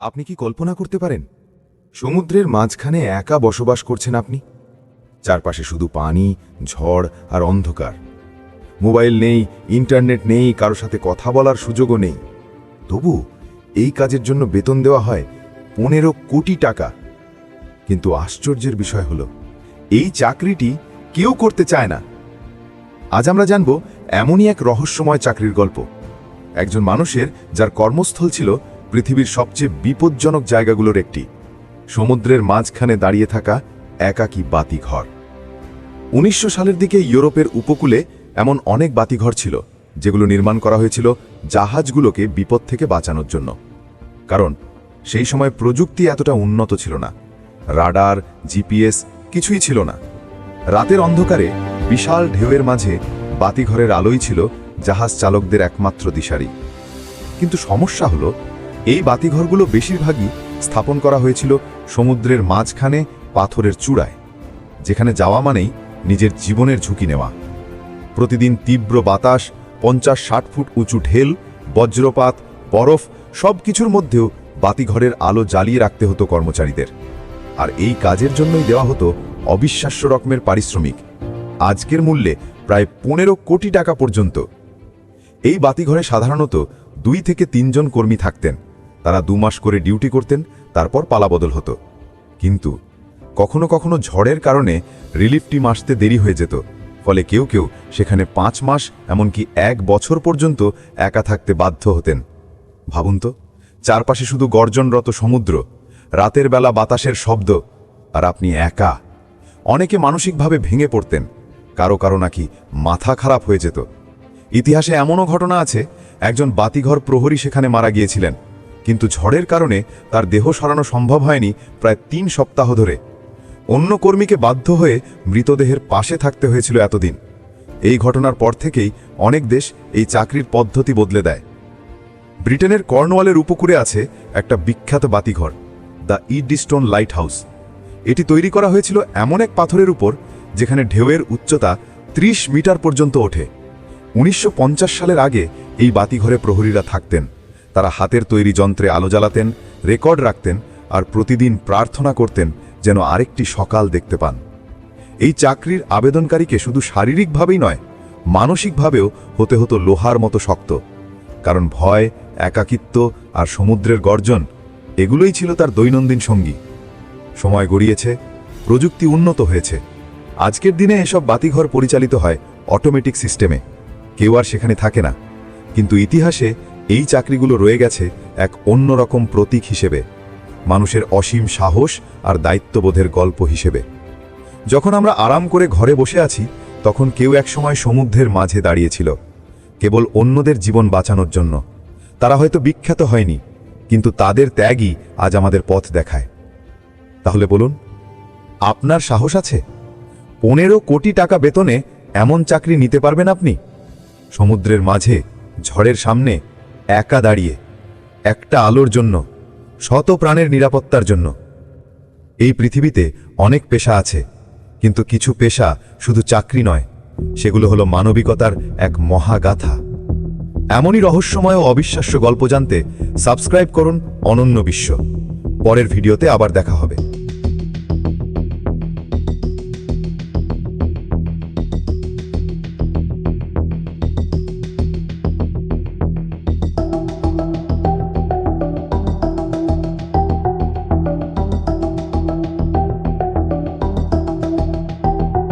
আপনি কি কল্পনা করতে পারেন? সমুদ্রের মাঝখানে একা বসবাস করছেন আপনি? চারপাশে শুধু পানি, ঝড় আর অন্ধকার। মোবাইল নেই, ইন্টারনেট নেই, কারও সাথে কথা বলার সুযোগও নেই। তবু এই কাজের জন্য বেতন দেওয়া হয় পনেরো কোটি টাকা। কিন্তু আশ্চর্যের বিষয় হল, এই চাকরিটি কেউ করতে চায় না। আজ আমরা জানব, এমনই এক রহস্যময় চাকরির গল্প। একজন মানুষের যার কর্মস্থল ছিল পৃথিবীর সবচেয়ে বিপজ্জনক জায়গাগুলোর একটি। সমুদ্রের মাঝখানে দাঁড়িয়ে থাকা একাকী বাতিঘর। উনিশশো সালের দিকে ইউরোপের উপকূলে এমন অনেক বাতিঘর ছিল, যেগুলো নির্মাণ করা হয়েছিল জাহাজগুলোকে বিপদ থেকে বাঁচানোর জন্য। কারণ, সেই সময় প্রযুক্তি এতটা উন্নত ছিল না। রাডার, জিপিএস কিছুই ছিল না। রাতের অন্ধকারে বিশাল ঢেউয়ের মাঝে বাতিঘরের আলোই ছিল জাহাজ চালকদের একমাত্র দিশারি। কিন্তু সমস্যা হলো এই বাতিঘরগুলো বেশিরভাগই স্থাপন করা হয়েছিল সমুদ্রের মাঝখানে পাথরের চূড়ায়, যেখানে যাওয়া মানেই নিজের জীবনের ঝুঁকি নেওয়া। প্রতিদিন তীব্র বাতাস পঞ্চাশ ষাট ফুট উঁচু ঢেল, বজ্রপাত, বরফ সব কিছুর মধ্যেও বাতিঘরের আলো জ্বালিয়ে রাখতে হতো কর্মচারীদের। আর এই কাজের জন্যই দেওয়া হতো অবিশ্বাস্য রকমের পারিশ্রমিক। আজকের মূল্যে প্রায় পনেরো কোটি টাকা পর্যন্ত। এই বাতিঘরে সাধারণত দুই থেকে তিনজন কর্মী থাকতেন। তারা দু মাস করে ডিউটি করতেন, তারপর পালাবদল হতো। কিন্তু কখনো কখনো ঝড়ের কারণে রিলিফ টিম আসতে দেরি হয়ে যেত, ফলে কেউ কেউ সেখানে পাঁচ মাস এমনকি এক বছর পর্যন্ত একা থাকতে বাধ্য হতেন। ভাবুন তো, চারপাশে শুধু গর্জনরত সমুদ্র, রাতের বেলা বাতাসের শব্দ, আর আপনি একা। অনেকে মানসিকভাবে ভেঙে পড়তেন, কারও কারও নাকি মাথা খারাপ হয়ে যেত। ইতিহাসে এমনও ঘটনা আছে, একজন বাতিঘর প্রহরী সেখানে মারা গিয়েছিলেন। কিন্তু ঝড়ের কারণে তার দেহ সরানো সম্ভব হয়নি প্রায় তিন সপ্তাহ ধরে। অন্য কর্মীকে বাধ্য হয়ে মৃতদেহের পাশে থাকতে হয়েছিল এতদিন। এই ঘটনার পর থেকেই অনেক দেশ এই চাকরির পদ্ধতি বদলে দেয়। ব্রিটেনের কর্নওয়ালের উপকূলে আছে একটা বিখ্যাত বাতিঘর, দ্য ইডিস্টোন লাইট হাউস এটি তৈরি করা হয়েছিল এমন এক পাথরের উপর যেখানে ঢেউয়ের উচ্চতা ৩০ মিটার পর্যন্ত ওঠে। উনিশশো পঞ্চাশ সালের আগে এই বাতিঘরে প্রহরীরা থাকতেন। তারা হাতের তৈরি যন্ত্রে আলো জ্বালাতেন, রেকর্ড রাখতেন আর প্রতিদিন প্রার্থনা করতেন যেন আরেকটি সকাল দেখতে পান। এই চাকরির আবেদনকারীকে শুধু শারীরিকভাবেই নয়, মানসিকভাবেও হতে হতো লোহার মতো শক্ত। কারণ ভয়, একাকিত্ব আর সমুদ্রের গর্জন, এগুলোই ছিল তার দৈনন্দিন সঙ্গী। সময় গড়িয়েছে, প্রযুক্তি উন্নত হয়েছে। আজকের দিনে এসব বাতিঘর পরিচালিত হয় অটোমেটিক সিস্টেমে। কেউ আর সেখানে থাকে না। কিন্তু ইতিহাসে এই চাকরিগুলো রয়ে গেছে এক অন্যরকম প্রতীক হিসেবে, মানুষের অসীম সাহস আর দায়িত্ববোধের গল্প হিসেবে। যখন আমরা আরাম করে ঘরে বসে আছি, তখন কেউ একসময় সমুদ্রের মাঝে দাঁড়িয়েছিল কেবল অন্যদের জীবন বাঁচানোর জন্য। তারা হয়তো বিখ্যাত হয়নি, কিন্তু তাদের ত্যাগই আজ আমাদের পথ দেখায়। তাহলে বলুন, আপনার সাহস আছে? পনেরো কোটি টাকা বেতনে এমন চাকরি নিতে পারবেন আপনি? সমুদ্রের মাঝে, ঝড়ের সামনে একা দাঁড়িয়ে, একটা আলোর জন্য, শত প্রাণের নিরাপত্তার জন্য। এই পৃথিবীতে অনেক পেশা আছে, কিন্তু কিছু পেশা শুধু চাকরি নয়, সেগুলো হলো মানবিকতার এক মহাগাথা। এমনই রহস্যময় ও অবিশ্বাস্য গল্প জানতে সাবস্ক্রাইব করুন অনন্য বিশ্ব। পরের ভিডিওতে আবার দেখা হবে।